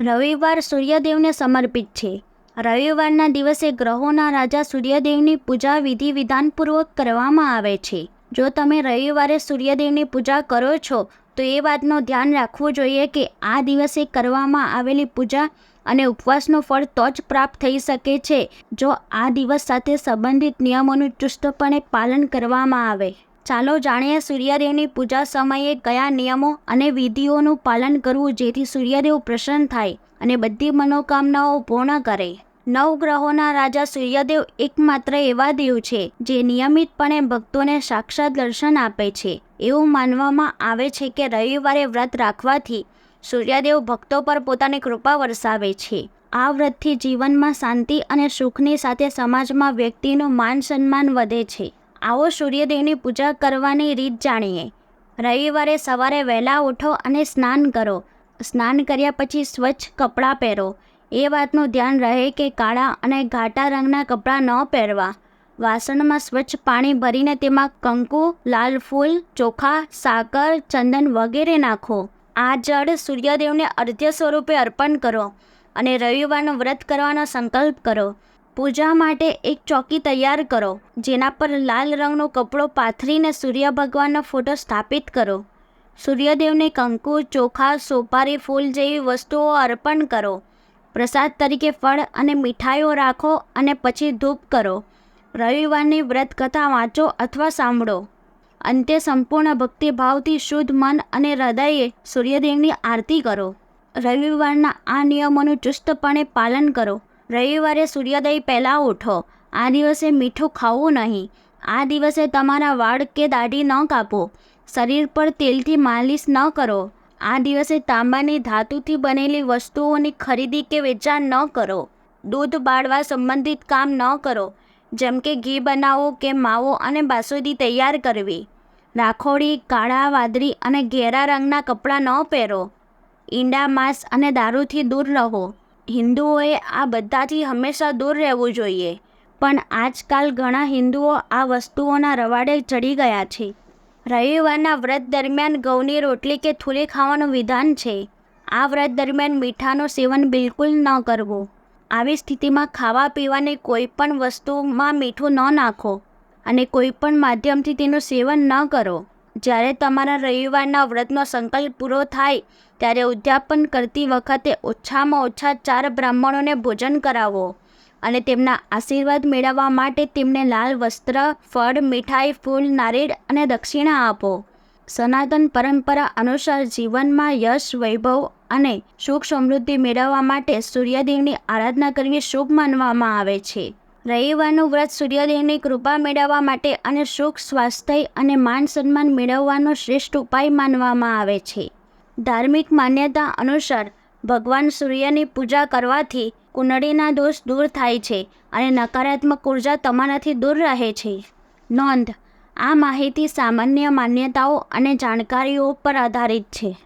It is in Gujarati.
રવિવાર સૂર્યદેવને સમર્પિત છે. રવિવારના દિવસે ગ્રહોના રાજા સૂર્યદેવની પૂજા વિધિ વિધાનપૂર્વક કરવામાં આવે છે. જો તમે રવિવારે સૂર્યદેવની પૂજા કરો છો, તો એ વાતનું ધ્યાન રાખવું જોઈએ કે આ દિવસે કરવામાં આવેલી પૂજા અને ઉપવાસનું ફળ તો જ પ્રાપ્ત થઈ શકે છે, જો આ દિવસ સાથે સંબંધિત નિયમોનું ચુસ્તપણે પાલન કરવામાં આવે. ચાલો જાણીએ સૂર્યદેવની પૂજા સમયે કયા નિયમો અને વિધિઓનું પાલન કરવું જેથી સૂર્યદેવ પ્રસન્ન થાય અને બધી મનોકામનાઓ પૂર્ણ કરે. નવ ગ્રહોના રાજા સૂર્યદેવ એકમાત્ર એવા દેવ છે જે નિયમિતપણે ભક્તોને સાક્ષાત દર્શન આપે છે. એવું માનવામાં આવે છે કે રવિવારે વ્રત રાખવાથી સૂર્યદેવ ભક્તો પર પોતાની કૃપા વરસાવે છે. આ વ્રતથી જીવનમાં શાંતિ અને સુખની સાથે સમાજમાં વ્યક્તિનું માન સન્માન વધે છે. આવો સૂર્યદેવની પૂજા કરવાની રીત જાણીએ. રવિવારે સવારે વહેલા ઉઠો અને સ્નાન કરો. સ્નાન કર્યા પછી સ્વચ્છ કપડાં પહેરો. એ વાતનું ધ્યાન રહે કે કાળા અને ઘાટા રંગના કપડાં ન પહેરવા. વાસણમાં સ્વચ્છ પાણી ભરીને તેમાં કંકુ, લાલ ફૂલ, ચોખા, સાકર, ચંદન વગેરે નાખો. આ જળ સૂર્યદેવને અર્ધ્ય સ્વરૂપે અર્પણ કરો અને રવિવારનું વ્રત કરવાનો સંકલ્પ કરો. પૂજા માટે એક ચોકી તૈયાર કરો, જેના પર લાલ રંગનો કપડો પાથરીને સૂર્ય ભગવાનનો ફોટો સ્થાપિત કરો. સૂર્યદેવને કંકુ, ચોખા, સોપારી, ફૂલ જેવી વસ્તુઓ અર્પણ કરો. પ્રસાદ તરીકે ફળ અને મીઠાઈઓ રાખો અને પછી ધૂપ કરો. રવિવારની વ્રત કથા વાંચો અથવા સાંભળો. અંતે સંપૂર્ણ ભક્તિભાવથી શુદ્ધ મન અને હૃદયે સૂર્યદેવની આરતી કરો. રવિવારના આ નિયમોનું ચુસ્તપણે પાલન કરો. રવિવારે સૂર્યોદય પહેલાં ઉઠો. આ દિવસે મીઠું ખાવું નહીં. આ દિવસે તમારા વાળ કે દાઢી ન કાપો. શરીર પર તેલથી માલિશ ન કરો. આ દિવસે તાંબાની ધાતુથી બનેલી વસ્તુઓની ખરીદી કે વેચાણ ન કરો. દૂધ બાળવા સંબંધિત કામ ન કરો. જેમ કે ઘી બનાવો કે માવો અને બાસુંદી તૈયાર કરવી. રાખોડી, કાળા, વાદળી અને ઘેરા રંગના કપડાં ન પહેરો. ઈંડા, માંસ અને દારૂથી દૂર રહો. હિન્દુઓએ આ બધાથી હંમેશા દૂર રહેવું જોઈએ. પણ આજકાલ ઘણા હિન્દુઓ આ વસ્તુઓના રવાડે ચડી ગયા છે. રવિવારના વ્રત દરમિયાન ઘઉંની રોટલી કે થૂલી ખાવાનું વિધાન છે. આ વ્રત દરમિયાન મીઠાનું સેવન બિલકુલ ન કરવું. આવી સ્થિતિમાં ખાવા પીવાની કોઈ પણ વસ્તુમાં મીઠું ન નાખો અને કોઈ પણ માધ્યમથી તેનું સેવન ન કરો. જ્યારે તમારા રવિવારના વ્રતનો સંકલ્પ પૂરો થાય, ત્યારે ઉદ્યાપન કરતી વખતે ઓછામાં ઓછા ચાર બ્રાહ્મણોને ભોજન કરાવો અને તેમના આશીર્વાદ મેળવવા માટે તેમને લાલ વસ્ત્ર, ફળ, મીઠાઈ, ફૂલ, નારિયેળ અને દક્ષિણા આપો. સનાતન પરંપરા અનુસાર જીવનમાં યશ, વૈભવ અને સુખ સમૃદ્ધિ મેળવવા માટે સૂર્યદેવની આરાધના કરવી શુભ માનવામાં આવે છે. રવિવારનું વ્રત સૂર્યદેવની કૃપા મેળવવા માટે અને સુખ, સ્વાસ્થ્ય અને માન સન્માન મેળવવાનો શ્રેષ્ઠ ઉપાય માનવામાં આવે છે. ધાર્મિક માન્યતા અનુસાર ભગવાન સૂર્યની પૂજા કરવાથી કુંડળીના દોષ દૂર થાય છે અને નકારાત્મક ઊર્જા તમારાથી દૂર રહે છે. નોંધ, આ માહિતી સામાન્ય માન્યતાઓ અને જાણકારીઓ પર આધારિત છે.